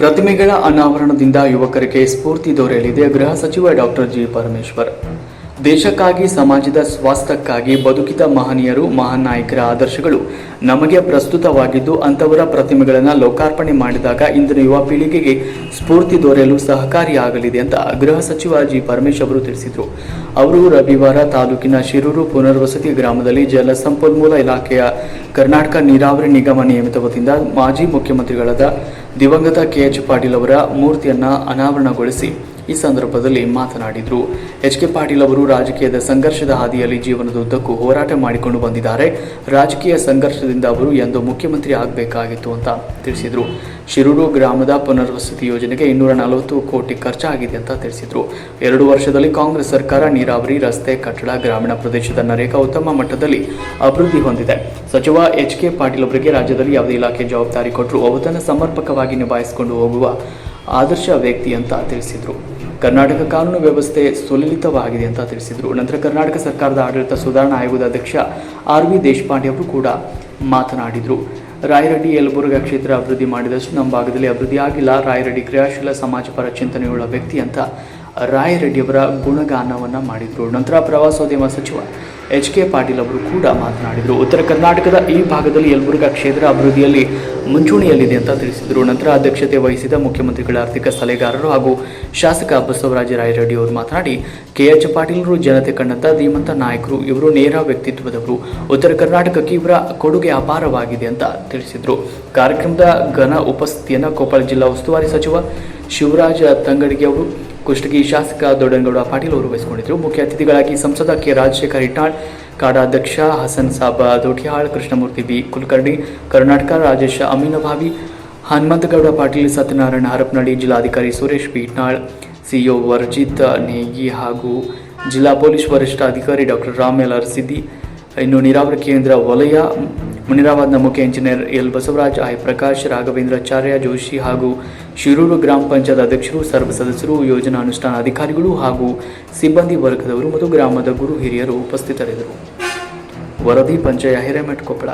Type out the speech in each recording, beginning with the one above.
ಪ್ರತಿಮೆಗಳ ಅನಾವರಣದಿಂದ ಯುವಕರಿಗೆ ಸ್ಫೂರ್ತಿ ದೊರೆಯಲಿದೆ ಗೃಹ ಸಚಿವ ಡಾಕ್ಟರ್ ಜಿ ಪರಮೇಶ್ವರ್. ದೇಶಕ್ಕಾಗಿ, ಸಮಾಜದ ಸ್ವಾಸ್ಥ್ಯಕ್ಕಾಗಿ ಬದುಕಿದ ಮಹನೀಯರು, ಮಹಾನ್ ನಾಯಕರ ಆದರ್ಶಗಳು ನಮಗೆ ಪ್ರಸ್ತುತವಾಗಿದ್ದು, ಅಂಥವರ ಪ್ರತಿಮೆಗಳನ್ನು ಲೋಕಾರ್ಪಣೆ ಮಾಡಿದಾಗ ಇಂದಿನ ಯುವ ಪೀಳಿಗೆಗೆ ಸ್ಫೂರ್ತಿ ದೊರೆಯಲು ಸಹಕಾರಿಯಾಗಲಿದೆ ಅಂತ ಗೃಹ ಸಚಿವ ಜಿ ಪರಮೇಶ್ ಅವರು ತಿಳಿಸಿದರು. ಅವರು ರವಿವಾರ ತಾಲೂಕಿನ ಶಿರೂರು ಪುನರ್ವಸತಿ ಗ್ರಾಮದಲ್ಲಿ ಜಲಸಂಪನ್ಮೂಲ ಇಲಾಖೆಯ ಕರ್ನಾಟಕ ನೀರಾವರಿ ನಿಗಮ ನಿಯಮಿತ ಮಾಜಿ ಮುಖ್ಯಮಂತ್ರಿಗಳಾದ ದಿವಂಗತ ಕೆಎಚ್ ಪಾಟೀಲ್ ಅವರ ಮೂರ್ತಿಯನ್ನ ಅನಾವರಣಗೊಳಿಸಿ ಈ ಸಂದರ್ಭದಲ್ಲಿ ಮಾತನಾಡಿದರು. ಎಚ್ ಕೆ ಪಾಟೀಲ್ ಅವರು ರಾಜಕೀಯದ ಸಂಘರ್ಷದ ಹಾದಿಯಲ್ಲಿ ಜೀವನದುದ್ದಕ್ಕೂ ಹೋರಾಟ ಮಾಡಿಕೊಂಡು ಬಂದಿದ್ದಾರೆ. ರಾಜಕೀಯ ಸಂಘರ್ಷದಿಂದ ಅವರು ಎಂದು ಮುಖ್ಯಮಂತ್ರಿ ಆಗಬೇಕಾಗಿತ್ತು ಅಂತ ತಿಳಿಸಿದರು. ಶಿರೂರು ಗ್ರಾಮದ ಪುನರ್ವಸತಿ ಯೋಜನೆಗೆ ಇನ್ನೂರ ನಲವತ್ತು ಕೋಟಿ ಖರ್ಚಾಗಿದೆ ಅಂತ ತಿಳಿಸಿದರು. ಎರಡು ವರ್ಷದಲ್ಲಿ ಕಾಂಗ್ರೆಸ್ ಸರ್ಕಾರ ನೀರಾವರಿ, ರಸ್ತೆ, ಕಟ್ಟಡ, ಗ್ರಾಮೀಣ ಪ್ರದೇಶದ ನರೇಗಾ ಉತ್ತಮ ಮಟ್ಟದಲ್ಲಿ ಅಭಿವೃದ್ಧಿ ಹೊಂದಿದೆ. ಸಚಿವ ಎಚ್ ಕೆ ಪಾಟೀಲ್ ಅವರಿಗೆ ರಾಜ್ಯದಲ್ಲಿ ಯಾವುದೇ ಇಲಾಖೆ ಜವಾಬ್ದಾರಿ ಕೊಟ್ಟರು ಅವುದನ್ನು ಸಮರ್ಪಕವಾಗಿ ನಿಭಾಯಿಸಿಕೊಂಡು ಹೋಗುವ ಆದರ್ಶ ವ್ಯಕ್ತಿ ಅಂತ ತಿಳಿಸಿದರು. ಕರ್ನಾಟಕ ಕಾನೂನು ವ್ಯವಸ್ಥೆ ಸುಲಲಿತವಾಗಿದೆ ಅಂತ ತಿಳಿಸಿದರು. ನಂತರ ಕರ್ನಾಟಕ ಸರ್ಕಾರದ ಆಡಳಿತ ಸುಧಾರಣಾ ಆಯೋಗದ ಅಧ್ಯಕ್ಷ ಆರ್ ವಿ ದೇಶಪಾಂಡೆ ಅವರು ಕೂಡ ಮಾತನಾಡಿದರು. ರಾಯರೆಡ್ಡಿ ಯಲಬುರ್ಗಾ ಕ್ಷೇತ್ರ ಅಭಿವೃದ್ಧಿ ಮಾಡಿದಷ್ಟು ನಮ್ಮ ಭಾಗದಲ್ಲಿ ಅಭಿವೃದ್ಧಿ ಆಗಿಲ್ಲ. ರಾಯರೆಡ್ಡಿ ಕ್ರಿಯಾಶೀಲ ಸಮಾಜಪರ ಚಿಂತನೆಯುಳ್ಳ ವ್ಯಕ್ತಿ ಅಂತ ರಾಯರೆಡ್ಡಿಯವರ ಗುಣಗಾನವನ್ನು ಮಾಡಿದರು. ನಂತರ ಪ್ರವಾಸೋದ್ಯಮ ಸಚಿವ ಎಚ್ ಕೆ ಪಾಟೀಲ್ ಅವರು ಕೂಡ ಮಾತನಾಡಿದರು. ಉತ್ತರ ಕರ್ನಾಟಕದ ಈ ಭಾಗದಲ್ಲಿ ಯಲಬುರ್ಗಾ ಕ್ಷೇತ್ರ ಅಭಿವೃದ್ಧಿಯಲ್ಲಿ ಮುಂಚೂಣಿಯಲ್ಲಿದೆ ಅಂತ ತಿಳಿಸಿದರು. ನಂತರ ಅಧ್ಯಕ್ಷತೆ ವಹಿಸಿದ ಮುಖ್ಯಮಂತ್ರಿಗಳ ಆರ್ಥಿಕ ಸಲಹೆಗಾರರು ಹಾಗೂ ಶಾಸಕ ಬಸವರಾಜ ರಾಯರೆಡ್ಡಿ ಅವರು ಮಾತನಾಡಿ, ಕೆ ಎಚ್ ಪಾಟೀಲ್ರು ಜನತೆ ಕಂಡಂತ ಧೀಮಂತ ನಾಯಕರು ಇವರು ನೇರ ವ್ಯಕ್ತಿತ್ವದವರು. ಉತ್ತರ ಕರ್ನಾಟಕಕ್ಕೆ ಇವರ ಕೊಡುಗೆ ಅಪಾರವಾಗಿದೆ ಅಂತ ತಿಳಿಸಿದರು. ಕಾರ್ಯಕ್ರಮದ ಘನ ಉಪಸ್ಥಿತಿಯನ್ನು ಕೊಪ್ಪಳ ಜಿಲ್ಲಾ ಉಸ್ತುವಾರಿ ಸಚಿವ ಶಿವರಾಜ ತಂಗಡಿಗೆ ಅವರು, ಕುಷ್ಟಗಿ ಶಾಸಕ ದೊಡ್ಡನಗೌಡ ಪಾಟೀಲ್ ಅವರು ವಹಿಸಿಕೊಂಡಿದ್ದರು. ಮುಖ್ಯ ಅತಿಥಿಗಳಾಗಿ ಸಂಸದ ಕೆ. ರಾಜಶೇಖರ್ ಕಾಡಾ ಕಾಡಾಧ್ಯಕ್ಷ ಹಸನ್ ಸಾಬ ದೋಟಿಯಾಳ್ ಕೃಷ್ಣಮೂರ್ತಿ ಬಿ. ಕುಲಕರ್ಣಿ, ಕರ್ನಾಟಕ ರಾಜೇಶ ಅಮೀನಭಾವಿ, ಹನುಮಂತಗೌಡ ಪಾಟೀಲ್, ಸತ್ಯನಾರಾಯಣ ಹರಪನಹಳ್ಳಿ ಜಿಲ್ಲಾಧಿಕಾರಿ ಸುರೇಶ್ ಬಿ. ಇಟ್ನಾಳ್ ಸಿಇಒ ವರ್ಜಿತ್ ನೇಗಿ ಹಾಗೂ ಜಿಲ್ಲಾ ಪೊಲೀಸ್ ವರಿಷ್ಠ ಅಧಿಕಾರಿ ಡಾಕ್ಟರ್ ರಾಮ್ ಎಲ್ ಅರ್ಸಿದ್ದಿ. ಇನ್ನು ನೀರಾವರಿ ಕೇಂದ್ರ ವಲಯ, ಮುನಿರಾಬಾದ್ನ ಮುಖ್ಯ engineer L Basavaraj I Prakash Raghavendracharya Joshi ಹಾಗೂ ಶಿರೂರು ಗ್ರಾಮ ಪಂಚಾಯತ್ ಅಧ್ಯಕ್ಷರು, ಸರ್ವ ಸದಸ್ಯರು ಯೋಜನಾ ಅನುಷ್ಠಾನ ಅಧಿಕಾರಿಗಳು ಹಾಗೂ ಸಿಬ್ಬಂದಿ ವರ್ಗದವರು ಮತ್ತು ಗ್ರಾಮದ ಗುರು ಹಿರಿಯರು ಉಪಸ್ಥಿತರಿದ್ದರು. ವರದಿ ಪಂಚಾಯ ಹಿರೇಮಠ ಕೊಪ್ಪಳ.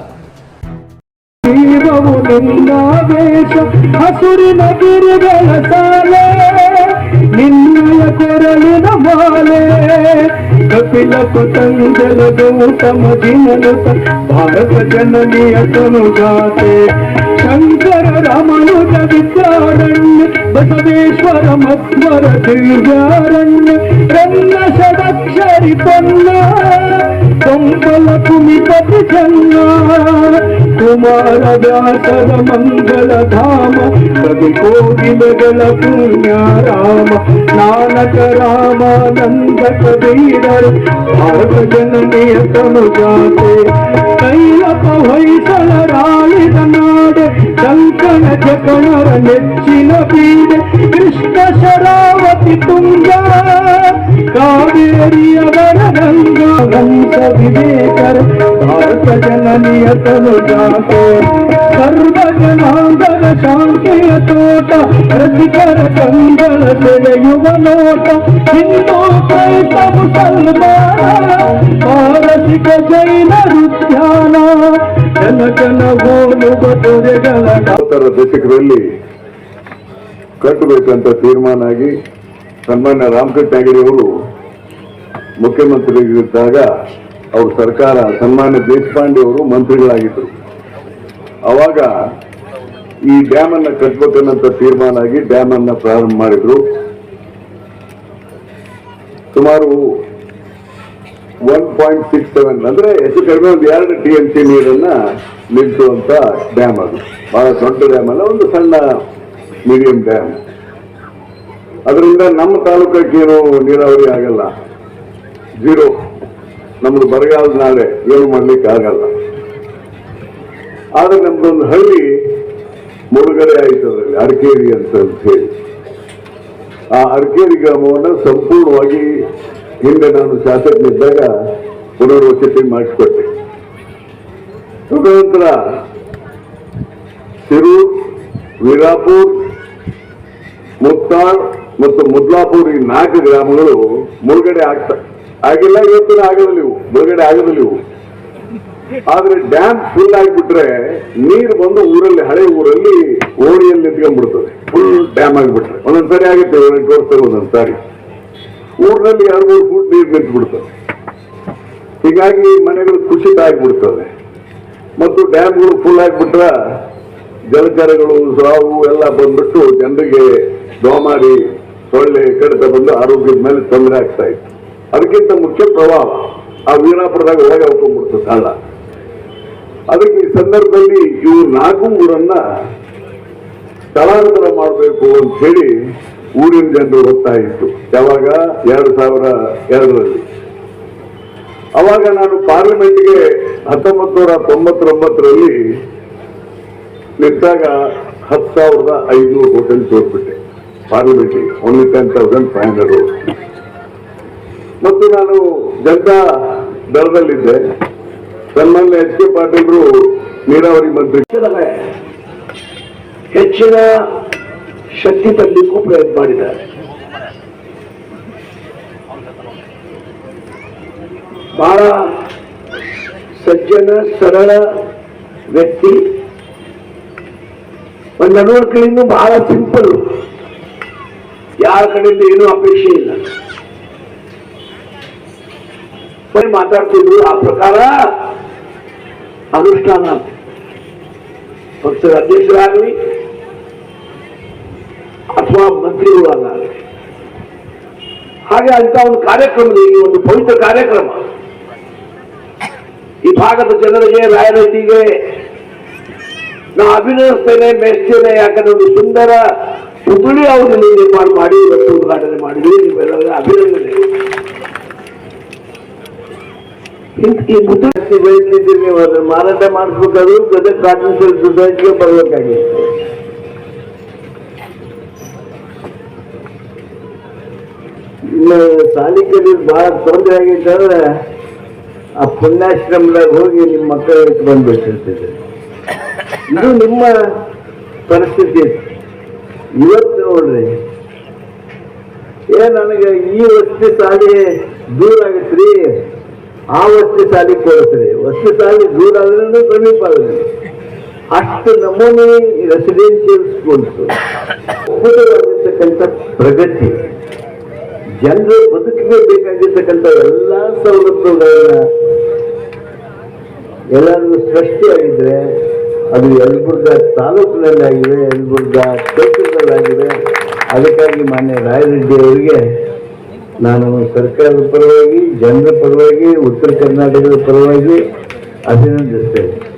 ಕಪಿಲ ಕುತಂಜಲ ಗೌತಮ ಭಾರತ ಜನನಿಯ ತನುಗಾತೆ ಶಂಕರ ರಮಣುಜ ವಿದ್ಯಾರಣ್ಯ ಬಸವೇಶ್ವರ ಮಧ್ವರ ದಿವ್ಯಾರಣ್ಯ ರನ್ನ ಷಡಕ್ಷರಿ ಪನ್ನ ಕಂಬಲ ಕುಮಿಪತಿ ಚನ್ನ ಕುಮಾರ ವ್ಯಾಸರ ಮಂಗಲ ಧಾಮ ಕವಿ ಕೋಗಿಲೆಗಳ ಪುಣ್ಯ ರಾಮ ನಾನಕ ರಾಮಾನಂದ ಕಬೀರರು ಭಾರತ ಜನನಿಯ ತನುಜಾತೆ ಕೈಲಪ ಹೊಯ್ಸಳರಾಳಿದ ನಾಡೆ ಕಂಕಣ ಜಕಣರ ನೆಚ್ಚಿನ ಬೀಡೆ ಕೃಷ್ಣ ಶರಾವತಿ ತುಂಗ ಕಾವೇರಿಯವರ ಹಂಸ ವಿವೇಕರ, ಭಾರತ ಜನನಿಯ ಜಾಕೋ ಸರ್ವ ಜನಾಂಗದ ಶಾಂತಿಯ ತೋಟ, ರಸಿಕರ ಕಂಗಳ ಬೆಳೆಯುವ ನೋಟ. ಹಿಂದೂ ಕ್ರೈಸ್ತ ಮುಸಲ್ಮಾನ ಪಾರಸಿಕ ಜೈನ ಉದ್ಯಾನ. ಜನಕನ ಹೋಲುವ ದೊರೆಗಳ ಉತ್ತರ ದಶಕದಲ್ಲಿ ಕಟ್ಟಬೇಕಂತ ತೀರ್ಮಾನ ಆಗಿ ಸನ್ಮಾನ್ಯ ರಾಮಕೃಷ್ಣ ಅವರು ಮುಖ್ಯಮಂತ್ರಿಗಳಿದ್ದಾಗ ಅವ್ರ ಸರ್ಕಾರ, ಸನ್ಮಾನ್ಯ ದೇಶಪಾಂಡೆ ಅವರು ಮಂತ್ರಿಗಳಾಗಿದ್ದರು ಅವಾಗ ಈ ಡ್ಯಾಮ್ ಅನ್ನ ಕಟ್ಬೇಕನ್ನಂತ ತೀರ್ಮಾನ ಆಗಿ ಡ್ಯಾಮ್ ಅನ್ನ ಪ್ರಾರಂಭ ಮಾಡಿದ್ರು. ಸುಮಾರು ಒನ್ ಪಾಯಿಂಟ್ ಸಿಕ್ಸ್ ಸೆವೆನ್ ಅಂದ್ರೆ ಹೆಚ್ಚು ಕಡಿಮೆ ಒಂದು ಎರಡು ಟಿ ಎಂ ಸಿ ನೀರನ್ನ ನಿಲ್ಲಿಸುವಂತ ಡ್ಯಾಮ್ ಅದು. ಬಹಳ ದೊಡ್ಡ ಡ್ಯಾಮ್ ಅಲ್ಲ, ಒಂದು ಸಣ್ಣ ಮೀಡಿಯಂ ಡ್ಯಾಮ್. ಅದರಿಂದ ನಮ್ಮ ತಾಲೂಕಕ್ಕೆ ಏನು ನೀರಾವರಿ ಆಗಲ್ಲ. ಜೀರೋ. ನಮ್ದು ಬರಗಾಲ ನಾಳೆ ಏನು ಮಾಡ್ಲಿಕ್ಕೆ ಆಗಲ್ಲ. ಆದ್ರೆ ನಮ್ದೊಂದು ಹಳ್ಳಿ ಮುಳುಗಡೆ ಆಯ್ತು ಅದರಲ್ಲಿ, ಅರಕೇರಿ ಅಂತ ಹೇಳಿ. ಆ ಅರ್ಕೇರಿ ಗ್ರಾಮವನ್ನು ಸಂಪೂರ್ಣವಾಗಿ ಹಿಂದೆ ನಾನು ಶಾಸಕನಿದ್ದಾಗ ಪುನರ್ವಸತಿ ಮಾಡಿಸ್ಕೊಟ್ಟೆ. ತದನಂತರ ಸಿರೂರ್ ವೀರಾಪುರ್ ಮುತ್ತಾಳ್ ಮತ್ತು ಮುದ್ಲಾಪುರ್ ಈ ನಾಲ್ಕು ಗ್ರಾಮಗಳು ಮುಳುಗಡೆ ಆಗ್ತಾ ಆಗಿಲ್ಲ, ಇವತ್ತಿನ ಆಗಲ್ಲ ಇವು. ಮುಳುಗಡೆ ಆಗದಿಲ್ಲ ಇವು. ಆದ್ರೆ ಡ್ಯಾಮ್ ಫುಲ್ ಆಗಿಬಿಟ್ರೆ ನೀರು ಬಂದು ಊರಲ್ಲಿ, ಹಳೆ ಊರಲ್ಲಿ ಓಣಿಯಲ್ಲಿ ನಿಂತ್ಕೊಂಡ್ಬಿಡ್ತದೆ. ಫುಲ್ ಡ್ಯಾಮ್ ಆಗಿಬಿಟ್ರೆ. ಒಂದೊಂದ್ಸರಿ ಆಗುತ್ತೆ ವರ್ಷದಲ್ಲಿ ಒಂದೊಂದ್ಸಾರಿ ಊರಿನಲ್ಲಿ ಎರಡು ಮೂರು ಫೂಟ್ ನೀರು ನಿಂತು ಬಿಡ್ತವೆ ಹೀಗಾಗಿ ಮನೆಗಳು ಕುಸಿತ ಆಗಿಬಿಡ್ತವೆ ಮತ್ತು ಡ್ಯಾಮ್ಗಳು ಫುಲ್ ಆಗಿಬಿಟ್ರೆ ಜಲಚರಗಳು, ಸಾವು ಎಲ್ಲ ಬಂದ್ಬಿಟ್ಟು ಜನರಿಗೆ ದೋಮಾರಿ, ಸೊಳ್ಳೆ ಕಡಿತ ಬಂದು ಆರೋಗ್ಯದ ಮೇಲೆ ತೊಂದರೆ ಆಗ್ತಾ ಇತ್ತು. ಅದಕ್ಕಿಂತ ಮುಖ್ಯ ಪ್ರವಾಹ ಆ ವೀರಾಪುರದಾಗ ಒಳಗೆ ಹಾಕೊಂಡ್ಬಿಡ್ತದೆ ಕಾಲ ಅದಕ್ಕೆ ಈ ಸಂದರ್ಭದಲ್ಲಿ ಇವು ನಾಲ್ಕು ಊರನ್ನ ಸ್ಥಳಾಂತರ ಮಾಡಬೇಕು ಅಂತ ಹೇಳಿ ಊರಿನ ಜನರು ಒತ್ತಾಯಿತ್ತು ಯಾವಾಗ? ಎರಡು ಸಾವಿರ ಎರಡರಲ್ಲಿ. ಅವಾಗ ನಾನು ಪಾರ್ಲಿಮೆಂಟ್ಗೆ ಹತ್ತೊಂಬತ್ತು ನೂರ ತೊಂಬತ್ತೊಂಬತ್ತರಲ್ಲಿ ನಿಂತಾಗ ಹತ್ತು ಸಾವಿರದ ಐದುನೂರು ಹೋಟೆಲ್ ತೋರ್ಬಿಟ್ಟೆ. ಪಾರ್ಲಿಮೆಂಟ್ಗೆ only ten thousand five hundred ಮತ್ತು ನಾನು ಜನತಾ ದಳದಲ್ಲಿದ್ದೆ. ಸನ್ಮಾನ್ಯ ಎಚ್ ಕೆ ಪಾಟೀಲ್ರು ನೀರಾವರಿ ಮಂತ್ರಿ. ಹೆಚ್ಚಿನ ಶಕ್ತಿ ತರಲಿಕ್ಕೂ ಪ್ರಯತ್ನ ಮಾಡಿದ್ದಾರೆ. ಬಹಳ ಸಜ್ಜನ, ಸರಳ ವ್ಯಕ್ತಿ. ಒಂದು ನಡವಳಿಕೆಯನ್ನು ಬಹಳ ಸಿಂಪಲ್ ಯಾರ ಕಡೆಯಿಂದ ಏನೂ ಅಪೇಕ್ಷೆ ಇಲ್ಲ. ಬರೀ ಮಾತಾಡ್ತಿದ್ರು. ಆ ಪ್ರಕಾರ ಅನುಷ್ಠಾನ ಪಕ್ಷದ ಅಧ್ಯಕ್ಷರಾಗಲಿ ಅಥವಾ ಮಂತ್ರಿಗಳಾಗಲಿ ಹಾಗೆ ಅಂತ ಒಂದು ಕಾರ್ಯಕ್ರಮದಲ್ಲಿ ಒಂದು ಪವಿತ್ರ ಕಾರ್ಯಕ್ರಮ. ಈ ಭಾಗದ ಜನರಿಗೆ ರಾಯರೈತಿಗೆ ನಾ ಅಭಿನಯಿಸ್ತೇನೆ ಮೆಚ್ತೇನೆ ಯಾಕಂದ್ರೆ ಒಂದು ಸುಂದರ ಪುತ್ಳಿ ಅವರಲ್ಲಿ ನಿರ್ಮಾಣ ಮಾಡಿ, ಇವತ್ತು ಉದ್ಘಾಟನೆ ಮಾಡಿದ್ವಿ. ನೀವೆಲ್ಲರಿಗೂ ಅಭಿನಂದನೆ ಬೆಳೆಸಿದ್ದೀರಿ ನೀವು, ಅದನ್ನ ಮಾರಾಟ ಮಾಡಿಸ್ಬೇಕಾದ್ರು ಗದಗ ಕಾಟನ್ ಸಿಲ್ಕ್ ಸೊಸೈಟಿಗೆ ಬರಬೇಕಾಗಿತ್ತು ಇನ್ನು ಸಾಲಿಕಲ್ಲಿ ಬಹಳ ತೊಂದರೆ ಆಗೈತೆ ಅಂದ್ರೆ ಆ ಪುಣ್ಯಾಶ್ರಮದಾಗ ಹೋಗಿ ನಿಮ್ಮ ಮಕ್ಕಳ ಇಟ್ಟು ಬಂದ್ಬಿಟ್ಟಿರ್ತಿದೆ ಇದು ನಿಮ್ಮ ಪರಿಸ್ಥಿತಿ. ಇವತ್ತು ನೋಡ್ರಿ. ಏ, ನನಗೆ ಈ ವಸ್ತಿ ಸಾಲಿ ದೂರ ಆಗತ್ರಿ? ಆ ವಸ್ತು ಸಾಲಿ ಕೇಳುತ್ತದೆ ವಸ್ತು ಸಾಲಿ ದೂರ ಆದ್ರೂ ಸಮೀಪ ಆದ್ರೆ ಅಷ್ಟು ನಮೂನೆ ರೆಸಿಡೆನ್ಷಿಯಲ್ ಸ್ಕೂಲ್ಸ್ ಪ್ರಗತಿ. ಜನರು ಬದುಕಿಗೆ ಬೇಕಾಗಿರ್ತಕ್ಕಂಥ ಎಲ್ಲ ಸವಲತ್ತುಗಳನ್ನ ಎಲ್ಲಾದ್ರೂ ಸೃಷ್ಟಿಯಾಗಿದ್ರೆ ಅದು ಯಲಬುರ್ಗ ತಾಲೂಕಿನಲ್ಲಾಗಿದೆ, ಯಲಬುರ್ಗ ಕ್ಷೇತ್ರದಲ್ಲಾಗಿದೆ. ಅದಕ್ಕಾಗಿ ಮಾನ್ಯ ರಾಯರೆಡ್ಡಿ ಅವರಿಗೆ ನಾನು ಸರ್ಕಾರದ ಪರವಾಗಿ ಜನರ ಪರವಾಗಿ ಉತ್ತರ ಕರ್ನಾಟಕದ ಪರವಾಗಿ ಅಭಿನಂದಿಸ್ತೇನೆ.